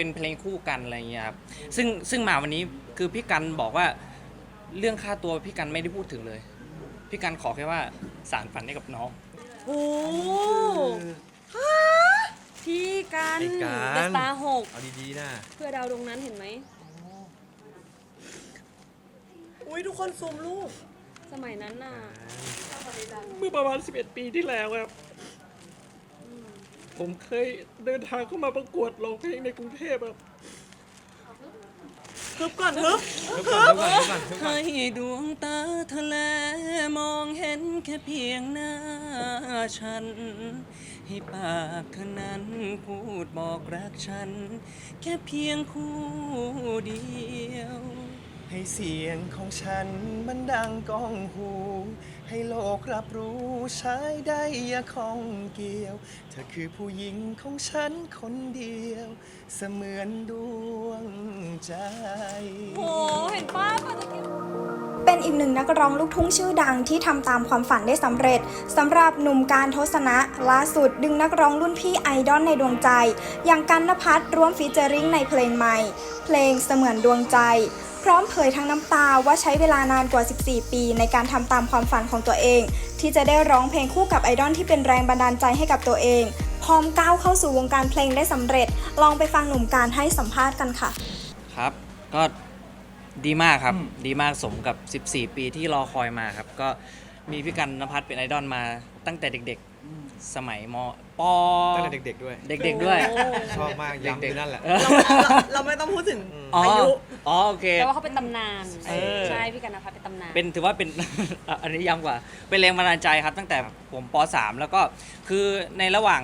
เป็นเพลงคู่กันอะไรเงี้ยครับซึ่งซึ่งมาวันนี้คือพี่กันบอกว่าเรื่องค่าตัวพี่กันไม่ได้พูดถึงเลย พี่กันขอแค่ว่าสารฝันให้กับน้อง โอ้ฮะพี่กันไอ้กัน เดอะสตาร์หกเอาดีๆนะเพื่อดาวดวงนั้นเห็นไหม อุ้ยทุกคนซูมรูปสมัยนั้นน่ะ เมื่อประมาณ 11 ปีที่แล้วครับ ผมเคยเดินทางเข้ามาประกวดร้องเพลงในกรุงเทพครับฮึบก่อนฮึบทุกคนทุกคนทุกคนทุกคนให้ดวงตาทะเลมองเห็นแค่เพียงหน้าฉัน ให้ปากเท่านั้นพูดบอกรักฉัน แค่เพียงคู่เดียว ให้เสียงของฉันมันดังก้องหู ให้โลกรับรู้ใช้ได้อย่าข้องเกี่ยว เธอคือผู้หญิงของฉันคนเดียว เสมือนดวงใจ โหเห็นป้าป้าจะกินเป็นอีกหนึ่งนักร้องลูกทุ่งชื่อดังที่ทำตามความฝันได้สำเร็จสำหรับหนุ่มการทศนะล่าสุดดึงนักร้องรุ่นพี่ไอดอลในดวงใจ อย่างกันนภัทรร่วมฟีเจอริงในเพลงใหม่ เพลงเสมือนดวงใจ พร้อมเผยทั้งน้ำตาว่าใช้เวลานานกว่า 14 ปี ในการทำตามความฝันของตัวเอง ที่จะได้ร้องเพลงคู่กับไอดอลที่เป็นแรงบันดาลใจให้กับตัวเอง พร้อมก้าวเข้าสู่วงการเพลงได้สำเร็จ ลองไปฟังหนุ่มการให้สัมภาษณ์กันค่ะ ครับ ก็ดีมากครับ ดีมากสมกับ 14 ปีที่รอคอยมาครับ ก็มีพี่กันนภัทรเป็นไอดอลมาตั้งแต่เด็ก สมัยมปตั้งแต่เด็กๆด้วย เด็กๆด้วย ชอบมากย้ำอยู่นั่นแหละเออเราเราไม่ต้องพูดถึงอ๋ออายุ อ๋อโอเค แต่ว่าเขาเป็นตำนานเออ ใช่พี่กันนภัทรเป็นตำนาน เป็นถือว่าเป็น อะอันนี้ย้ำกว่า เป็นแรงบันดาลใจครับ ตั้งแต่ผมป .3 แล้วก็คือในระหว่าง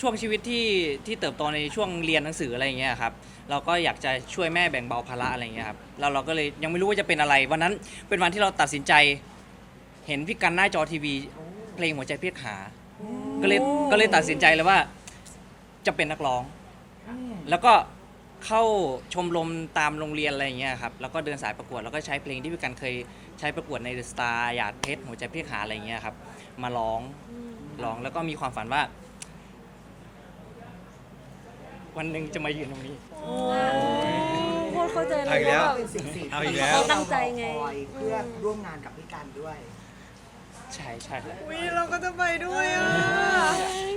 ช่วงชีวิตที่ที่เติบโตในช่วงเรียนหนังสืออะไรอย่างเงี้ยครับ เราก็อยากจะช่วยแม่แบ่งเบาภาระอะไรอย่างเงี้ยครับแล้วเราก็เลยยังไม่รู้ว่าจะเป็นอะไร วันนั้นเป็นวันที่เราตัดสินใจ เห็นพี่กันหน้าจอทีวี เพลงหัวใจเพียกหา ก็เลยก็เลยตัดสินใจเลยว่าจะเป็นนักร้อง แล้วก็เข้าชมรมตามโรงเรียนอะไรอย่างเงี้ยครับ แล้วก็เดินสายประกวด แล้วก็ใช้เพลงที่พี่กันเคยใช้ประกวดในเดอะสตาร์หยาดเพชรหัวใจเพียกหาอะไรอย่างเงี้ยครับ มาร้องร้องแล้วก็มีความฝันว่า วันหนึ่งจะมายืนตรงนี้โคตรเข้าใจเลเอายอีกแล้ว ว่าเป็นสิ่งสิ่งเอาอีกแล้วตั้งใจไงคอยเพื่อร่วมงานกับพี่การด้วย ใช่ใช่ครับอุ้ยเราก็จะไปด้วยอะ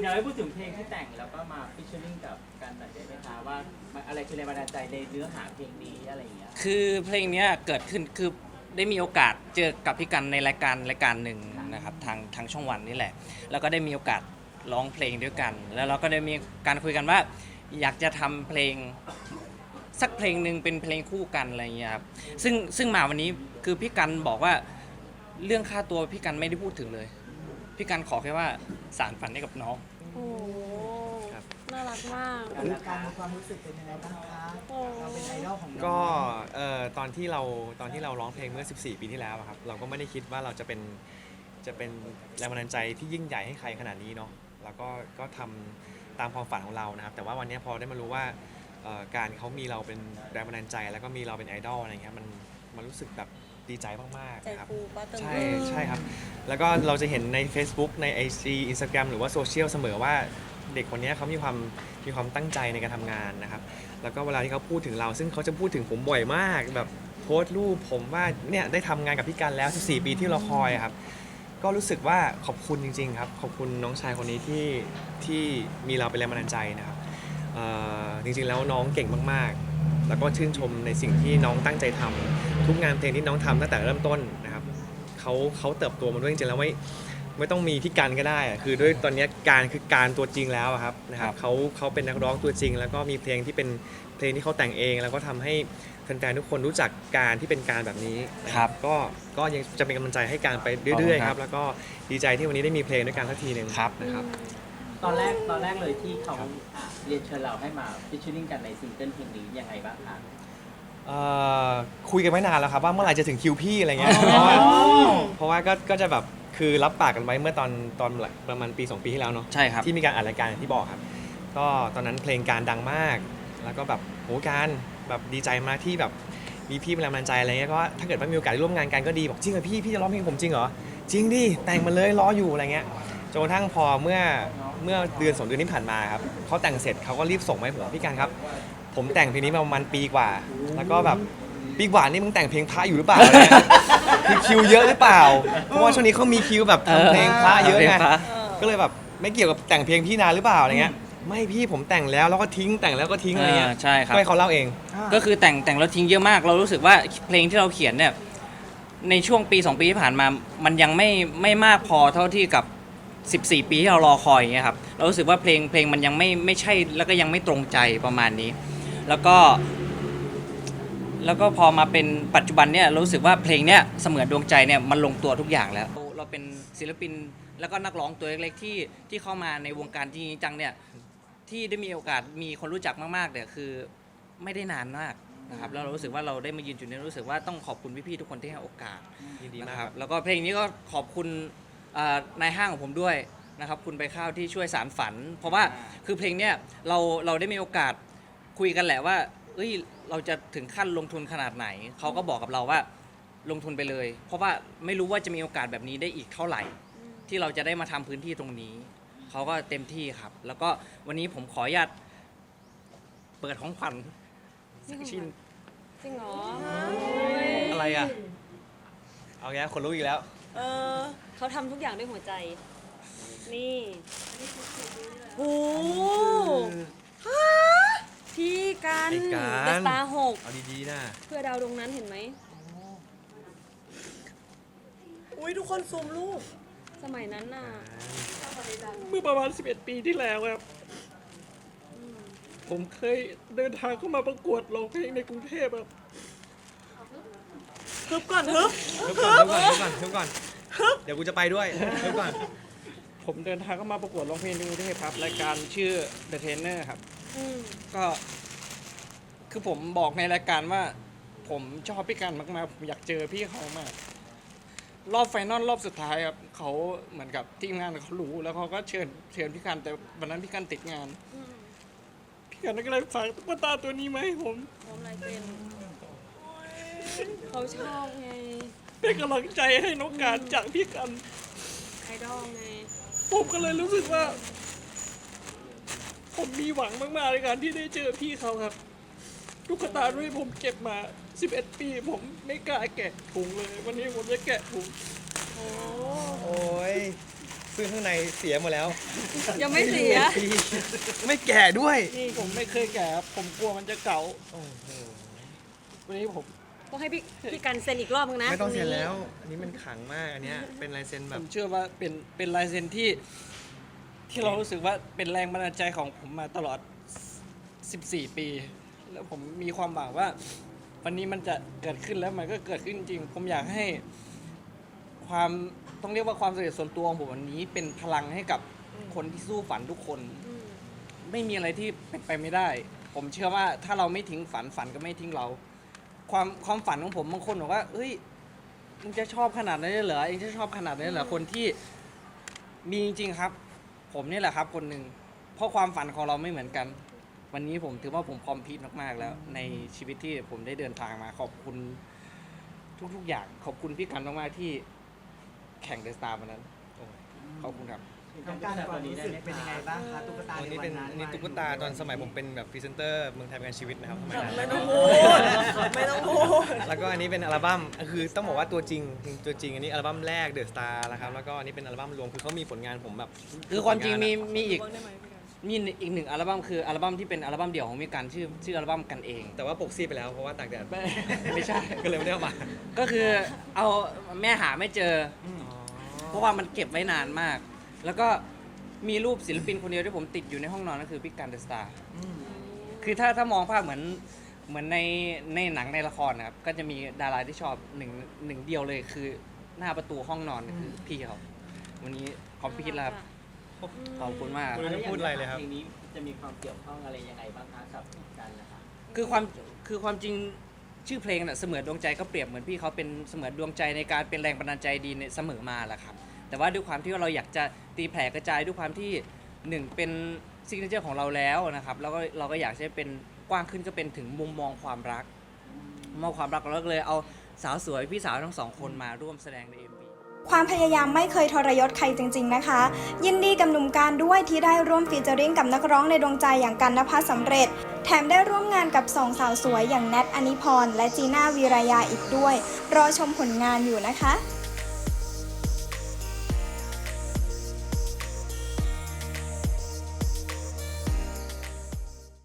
อยากให้พูดถึงเพลงที่แต่งแล้วก็มาฟิชเชอร์ลิงกับกันหน่อยได้ไหมคะว่ามันอะไรคือแรงบันดาลใจในเนื้อหาเพลงนี้อะไรอย่างเงี้ย คือเพลงเนี้ยเกิดขึ้นคือได้มีโอกาสเจอกับพี่กันในรายการรายการหนึ่งนะครับทางทางช่องวันนี่แหละ แล้วก็ได้มีโอกาสร้องเพลงด้วยกัน แล้วเราก็ได้มีการคุยกันว่า อยากจะทำเพลงสักเพลงหนึ่งเป็นเพลงคู่กันอะไรอย่างเงี้ยครับซึ่งซึ่งมาวันนี้คือพี่กันบอกว่า เรื่องค่าตัวพี่กันไม่ได้พูดถึงเลย พี่กันขอแค่ว่าสารฝันให้กับน้อง โอ้โหครับ น่ารักมาก การมีความรู้สึกเป็นยังไงบ้างคะโอ้ เราเป็นไอดอลของน้องก็เอ่อตอนที่เราตอนที่เราร้องเพลงเมื่อ 14 ปีที่แล้วอะครับเราก็ไม่ได้คิดว่าเราจะเป็นจะเป็นแรงบันดาลใจที่ยิ่งใหญ่ให้ใครขนาดนี้เนาะแล้วก็ก็ทำตามความฝันของเรานะครับ แต่ว่าวันนี้พอได้มารู้ว่าเอ่อการเขามีเราเป็นแรงบันดาลใจ แล้วก็มีเราเป็นไอดอลอะไรเงี้ยมันมันรู้สึกแบบ ดีใจมากๆใจนะครับ ฟูป้าเติมใช่ใช่ครับ แล้วก็เราจะเห็นใน Facebook ใน IG Instagram หรือว่าโซเชียลเสมอว่าเด็กคนนี้เขามีความมีความตั้งใจในการทำงานนะครับ แล้วก็เวลาที่เขาพูดถึงเรา ซึ่งเขาจะพูดถึงผมบ่อยมากแบบโพสต์รูปผมว่าเนี่ยได้ทำงานกับพี่กันแล้ว 14 ปีที่เราคอยอะครับ ก็รู้สึกว่าขอบคุณจริง ๆ ครับ ขอบคุณน้องชายคนนี้ที่ที่มีเราเป็นแรงบันดาลใจนะครับเอ่อจริงๆแล้วน้องเก่งมากๆ แล้วก็ชื่นชมในสิ่งที่น้องตั้งใจทำทุกงานเพลงที่น้องทำตั้งแต่เริ่มต้นนะครับเขาเขาเติบโตมาด้วยจริงๆแล้วไม่ไม่ต้องมีพี่การก็ได้อะคือด้วยตอนนี้การคือการตัวจริงแล้วอะครับนะครับเขาเขาเป็นนักร้องตัวจริง แล้วก็มีเพลงที่เป็นเพลงที่เขาแต่งเอง แล้วก็ทำให้แฟนๆทุกคนรู้จักการที่เป็นการแบบนี้นะครับก็ก็ยังจะเป็นกำลังใจให้การไปเรื่อยขอบคุณๆคครัรับบแล้วก็ดีใจที่วันนี้ได้มีเพลงด้วยกันสักทีหนึ่งครับนะครับ ตอนแรกตอนแรกเลยที่เขาอะเรียนเชิญเราให้มาฟิชเชอร์ลิงกันในซิงเกิลเพลงนี้ยังไงบ้างคะ เอ่อคุยกันไม่นานแล้วครับว่าเมื่อไหร่จะถึงคิวพี่อะไรเงี้ยเพราะว่าเพราะว่าก็ก็จะแบบคือรับปากกันไว้เมื่อตอนตอนประมาณปี 2 ปีที่แล้วเนาะใช่ครับ ที่มีการอัดรายการอย่างที่บอกครับ ก็ตอนนั้นเพลงการดังมาก แล้วก็แบบโหการแบบดีใจมากที่แบบมีพี่เป็นแรงบันดาลใจอะไรเงี้ยก็ถ้าเกิดว่ามีโอกาสได้ร่วมงานกันก็ดีบอกจริงเหรอพี่พี่จะร้องเพลงผมจริงเหรอจริงดิแต่งมาเลยรออยู่อะไรเงี้ยจนกระทั่งพอเมื่อ เมื่อเดือนสองเดือนที่ผ่านมาครับเขาแต่งเสร็จเขาก็รีบส่งมาให้ผมพี่การครับ ผมแต่งเพลงนี้มาประมาณปีกว่า แล้วก็แบบปีกว่านี่มึงแต่งเพลงพระอยู่หรือเปล่าเนี่ยคือคิวเยอะหรือเปล่าเพราะว่าช่วงนี้เขามีคิวแบบทำเพลงพระเยอะเพลงไงพระก็เลยแบบไม่เกี่ยวกับแต่งเพลงพี่นานหรือเปล่าอะไรเงี้ยไม่พี่ผมแต่งแล้วแล้วก็ทิ้งแต่งแล้วก็ทิ้งอะไรเงี้ยเออใช่ครับก็ให้เขาเล่าเอง ก็คือแต่งแต่งแล้วทิ้งเยอะมาก เรารู้สึกว่าเพลงที่เราเขียนเนี่ยในช่วงปี 2 ปีที่ผ่านมา มันยังไม่ไม่มากพอเท่าที่กับ 14 ปีที่เรารอคอยอย่างเงี้ยครับเรารู้สึกว่าเพลงเพลงมันยังไม่ไม่ใช่แล้วก็ยังไม่ตรงใจประมาณนี้ แล้วก็ แล้วก็พอมาเป็นปัจจุบันเนี่ยเรารู้สึกว่าเพลงเนี่ยเสมือนดวงใจเนี่ยมันลงตัวทุกอย่างแล้ว เราเป็นศิลปินแล้วก็นักร้องตัวเล็กๆที่ที่เข้ามาในวงการจริงๆจังเนี่ยที่ได้มีโอกาสมีคนรู้จักมากๆเนี่ยคือไม่ได้นานมากนะครับแล้วเรารู้สึกว่าเราได้มายืนจุดนี้รู้สึกว่าต้องขอบคุณพี่ๆทุกคนที่ให้โอกาสยินดีนะมากคครัรับบแล้วก็เพลงนี้ก็ขอบคุณ อ่านายห้างของผมด้วยนะครับคุณใบข้าวที่ช่วยสารฝัน เพราะว่าคือเพลงเนี้ยเราเราได้มีโอกาสคุยกันแหละว่าเอ้ยเราจะถึงขั้นลงทุนขนาดไหน เขาก็บอกกับเราว่าลงทุนไปเลย เพราะว่าไม่รู้ว่าจะมีโอกาสแบบนี้ได้อีกเท่าไหร่ ที่เราจะได้มาทำพื้นที่ตรงนี้ เขาก็เต็มที่ครับ แล้วก็วันนี้ผมขออนุญาตเปิดของขวัญสักชิ้นจริงเหรออะไรอะ เอาแกคนรู้อีกแล้ว เออเขาทำทุกอย่างด้วยหัวใจ นี่โอ้พี่กันไอ้กัน เดอะสตาร์หกเอาดีๆนะเพื่อดาวดวงนั้นเห็นไหม อุ้ยทุกคนซูมรูปสมัยนั้นน่ะเมื่อประมาณ 11 ปีที่แล้วครับ ผมเคยเดินทางเข้ามาประกวดร้องเพลงในกรุงเทพครับ ฮึบก่อนฮึบทุกก่อนทุกก่อนทุกก่อนทุกก่อน เดี๋ยวกูจะไปด้วยทุกก่อนผมเดินทางเข้ามาประกวดร้องเพลงในกรุงเทพครับรายการชื่อ The Trainer ครับ อืมก็ คือผมบอกในรายการว่า ผมชอบพี่กันมากๆ ผมอยากเจอพี่เขามาก รอบไฟนอลรอบสุดท้ายครับเขาเหมือนกับทีมงานเขารู้แล้วเขาก็เชิญเชิญพี่กันแต่วันนั้นพี่กันติดงาน อืมพี่กันก็เลยฝากตุ๊กตาตัวนี้มาให้ผมพร้อมลายเซ็นเขาชอบไง เป็นกำลังใจให้น้องการจากพี่กันไอดอลไงผมก็เลยรู้สึกว่า ผมมีหวังมากๆในการที่ได้เจอพี่เขาครับตุ๊กตาด้วยผมเก็บมา 11 ปี ผมไม่กล้าแกะถุงเลย วันนี้ผมจะแกะถุงโอ้โอ้ยซึ่งข้างในเสียหมดแล้ว ยังไม่เสีย ไม่แก่ด้วย นี่ผมไม่เคยแกะครับผมกลัวมันจะเก่าวันนี้ผม ต้องให้พี่พี่กันเซ็นอีกรอบนึงนะไม่ต้องเซ็นรแล้ว อันนี้มันขลังมากอันเนี้ยเป็นลายเซ็นแบผบ มเชื่อว่าเป็นเป็นลายเซ็นที่ที่เรารู้สึกว่าเป็นแรงบันดาลใจของผมมาตลอด 14 ปี แล้วผมมีความหวังว่า วันนี้มันจะเกิดขึ้นแล้วมันก็เกิดขึ้นจริง ผมอยากให้ความต้องเรียกว่าความสำเร็จส่วนตัวของผมวันนี้เป็นพลังให้กับคนที่สู้ฝันทุกคน อืมไม่มีอะไรที่เป็นไปไม่ได้ ผมเชื่อว่าถ้าเราไม่ทิ้งฝันฝันก็ไม่ทิ้งเรา ความความฝันของผมบางคนบอกว่าเอ้ยมึงจะชอบขนาดนั้นเลยเหรอเองจะชอบขนาดนั้นเลยเหรอคนที่มีจริงๆครับ ผมนี่แหละครับคนหนึ่งเพราะความฝันของเราไม่เหมือนกัน วันนี้ผมถือว่าผมคอมพิวมากๆแล้ว ในชีวิตที่ผมได้เดินทางมาขอบคุณ ทุกๆอย่างขอบคุณพี่กันมากๆที่แข่งเดสตาร์วันนั้นโอ้ขอบคุณครับ น้องการความรู้สึกเป็นยังไงบ้างคะตุ๊กตาอันในนี้วัเป็นนนั้นอันนี้ตุ๊กตาตอนสมัยผมเป็นแบบพรีเซนเตอร์เมืองไทยประกันชีวิตนะครับสมัยนั้นไม่ต้องพูดไม่ต้องพูดแล้วก็อันนี้เป็นอัลบั้มคือต้องบอกว่าตัวจริงตัวจริงอันนี้อัลบั้มแรกเดอะสตาร์นะครับแล้วก็อันนี้เป็นอัลบั้มรวมคือเขามีผลงานผมแบบคือความจริงมีมีอีกเบิ้งได้ไหมพี่กันมีอีกหนึ่งอัลบั้มคืออัลบั้มที่เป็นอัลบั้มเดี่ยวของมิกันชื่อชื่ออัลบั้มกันเอง แต่ว่าปกซีดไปแล้วเพราะว่าตากแดดไม่ใช่ ก็เลยไม่ได้เอามาก็คือเอาแม่หาไม่เจออเพราะว่ามันเก็บไว้นานมาก แล้วก็มีรูปศิลปินคนเดียวที่ผมติดอยู่ในห้องนอนก็คือพี่กันเดอะสตาร์คือถ้าถ้ามองภาพเหมือนเหมือนในในหนังในละครนะครับ ก็จะมีดาราที่ชอบหนึ่งหนึ่งเดียวเลยคือหน้าประตูห้องนอนคือพี่เขาวันนี้ขอบพี่แล้วครับขอบคุณมาก ไม่ต้องพูดอะไรเลยครับ เพลงนี้จะมีความเกี่ยวข้องอะไรยังไงบ้างคะกับกันนะคะคือความคือความจริงชื่อเพลงน่ะเสมือนดวงใจก็เปรียบเหมือนพี่เขาเป็นเสมือนดวงใจในการเป็นแรงบันดาลใจดีในเสมอมาแหละครับ แต่ว่าด้วยความที่ว่าเราอยากจะตีแผ่กระจายด้วยความที่หนึ่งเป็นซิกเนเจอร์ของเราแล้วนะครับแล้วก็เราก็อยากจะเป็นกว้างขึ้นก็เป็นถึงมุมมองความรักมองความรักเราก็เลยเอาสาวสวยพี่สาวทั้งสองคนมาร่วมแสดงใน MV ความพยายามไม่เคยทรยศใครจริง ๆ นะคะ ยินดีกับหนุ่มการด้วยที่ได้ร่วมฟีเจอริ่งกับนักร้องในดวงใจอย่างกันนภัสสำเร็จ แถมได้ร่วมงานกับสองสาวสวยอย่างแนทอนิพร และจีน่าวีรยาอีกด้วย รอชมผลงานอยู่นะคะ